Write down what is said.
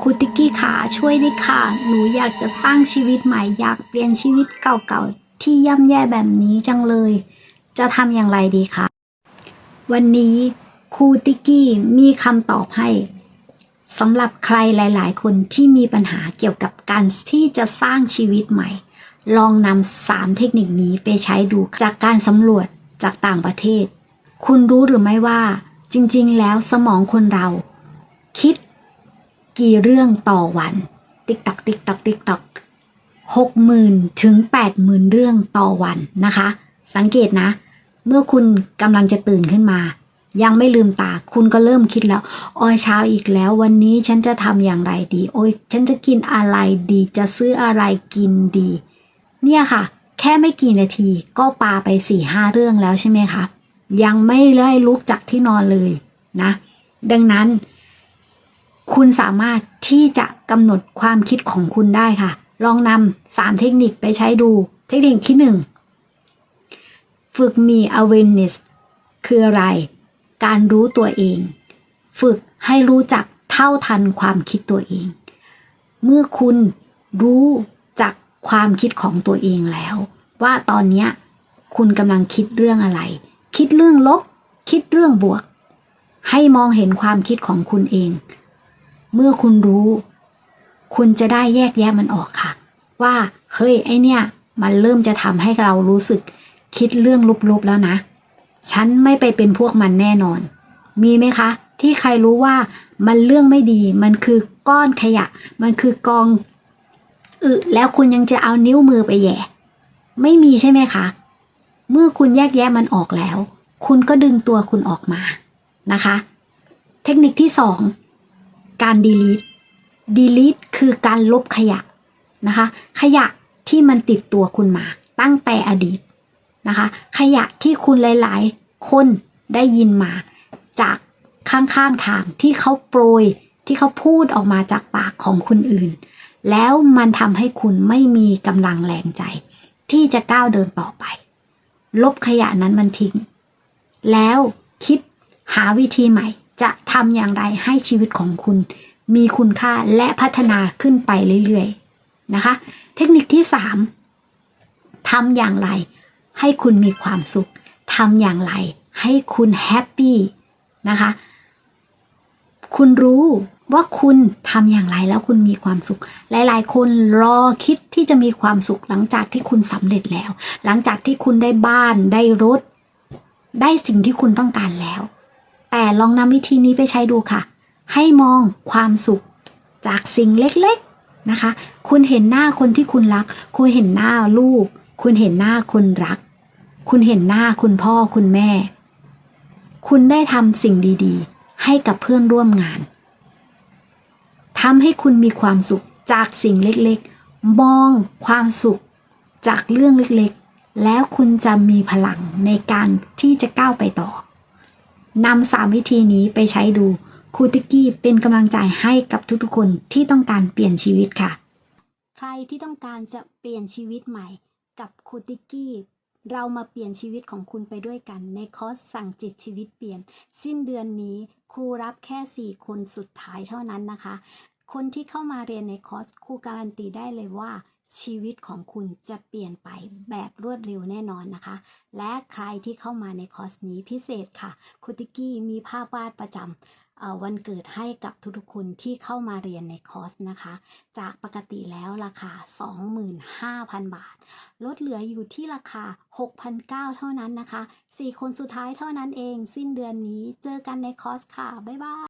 ครูติกกี้ขาช่วยด้วยค่ะ หนูอยากจะสร้างชีวิตใหม่อยากเปลี่ยนชีวิตเก่าๆ ที่ย่ำแย่แบบนี้จังเลย จะทำอย่างไรดีคะ วันนี้ครูติกกี้มีคำตอบให้สำหรับใครหลาย ๆ คนที่มีปัญหาเกี่ยวกับการที่จะสร้างชีวิตใหม่ ลองนำสามเทคนิคนี้ไปใช้ดูจากการสำรวจจากต่างประเทศ คุณรู้หรือไม่ว่า จริง ๆ แล้วสมองคนเรา คิด กี่เรื่องต่อวัน ติ๊กตักติ๊กตักติ๊กตักหกหมื่นถึงแปดหมื่นเรื่องต่อวันนะคะ สังเกตนะ เมื่อคุณกำลังจะตื่นขึ้นมา ยังไม่ลืมตา คุณก็เริ่มคิดแล้วโอ้ยเช้าอีกแล้ววันนี้ฉันจะทำอย่างไรดี โอ้ยฉันจะกินอะไรดี จะซื้ออะไรกินดี เนี่ยค่ะ แค่ไม่กี่นาทีก็ปาไปสี่ห้าเรื่องแล้วใช่ไหมคะยังไม่ได้ลุกจากที่นอนเลยนะ ดังนั้น คุณสามารถที่จะกำหนดความคิดของคุณได้ค่ะ ลองนำสามเทคนิคไปใช้ดู เทคนิคที่หนึ่งฝึกมี awareness คืออะไร การรู้ตัวเอง ฝึกให้รู้จักเท่าทันความคิดตัวเอง เมื่อคุณรู้จักความคิดของตัวเองแล้ว ว่าตอนนี้คุณกำลังคิดเรื่องอะไร คิดเรื่องลบ คิดเรื่องบวก ให้มองเห็นความคิดของคุณเอง เมื่อคุณรู้ คุณจะได้แยกแยะมันออกค่ะ ว่า เฮ้ย ไอเนี่ย มันเริ่มจะทำให้เรารู้สึกคิดเรื่องลบๆแล้วนะ ฉันไม่ไปเป็นพวกมันแน่นอน มีไหมคะ ที่ใครรู้ว่ามันเรื่องไม่ดี มันคือก้อนขยะ มันคือกองอึแล้วคุณยังจะเอานิ้วมือไปแย่ ไม่มีใช่ไหมคะ เมื่อคุณแยกแยะมันออกแล้ว คุณก็ดึงตัวคุณออกมานะคะ เทคนิคที่สอง การ delete delete คือการลบขยะนะคะ ขยะที่มันติดตัวคุณมา ตั้งแต่อดีตนะคะ ขยะที่คุณหลายๆ คนได้ยินมา จากข้างๆทางที่เขาโปรยที่เขาพูดออกมาจากปากของคนอื่น แล้วมันทำให้คุณไม่มีกำลังแรงใจ ที่จะก้าวเดินต่อไป ลบขยะนั้นมันทิ้ง แล้วคิดหาวิธีใหม่ จะทำอย่างไรให้ชีวิตของคุณ มีคุณค่าและพัฒนาขึ้นไปเรื่อยๆนะคะ เทคนิคที่ 3ทำอย่างไร ให้คุณมีความสุขทำอย่างไร ให้คุณแฮปปี้นะคะคุณรู้ว่าคุณทำอย่างไรแล้วคุณมีความสุข หลาย ๆ คนรอคิดที่จะมีความสุขหลังจากที่คุณสำเร็จแล้ว หลังจากที่คุณได้บ้านได้รถ ได้สิ่งที่คุณต้องการแล้ว แต่ลองนำวิธีนี้ไปใช้ดูค่ะ ให้มองความสุขจากสิ่งเล็กๆนะคะ คุณเห็นหน้าคนที่คุณรัก คุณเห็นหน้าลูก คุณเห็นหน้าคนรัก คุณเห็นหน้าคุณพ่อคุณแม่ คุณได้ทำสิ่งดีๆ ให้กับเพื่อนร่วมงานทำให้คุณมีความสุขจากสิ่งเล็กๆ มองความสุขจากเรื่องเล็กๆ แล้วคุณจะมีพลังในการที่จะก้าวไปต่อ นำสามวิธีนี้ไปใช้ดูครูติกกี้เป็นกำลังใจให้กับทุกๆคนที่ต้องการเปลี่ยนชีวิตค่ะ ใครที่ต้องการจะเปลี่ยนชีวิตใหม่ กับครูติกกี้ เรามาเปลี่ยนชีวิตของคุณไปด้วยกัน ในคอร์สสั่งจิตชีวิตเปลี่ยน สิ้นเดือนนี้ครูรับแค่ 4 คนสุดท้ายเท่านั้นนะคะ คนที่เข้ามาเรียนในคอร์สครูการันตีได้เลยว่า ชีวิตของคุณจะเปลี่ยนไปแบบรวดเร็วแน่นอนนะคะ และใครที่เข้ามาในคอร์สนี้พิเศษค่ะครูติกี้มีภาพวาดประจำวันเกิดให้กับทุกๆคนที่เข้ามาเรียนในคอร์สนะคะ จากปกติแล้วราคา 25,000 บาท ลดเหลืออยู่ที่ราคา 6,900 เท่านั้นนะคะ 4 คนสุดท้ายเท่านั้นเอง สิ้นเดือนนี้เจอกันในคอร์สค่ะ บ๊ายบาย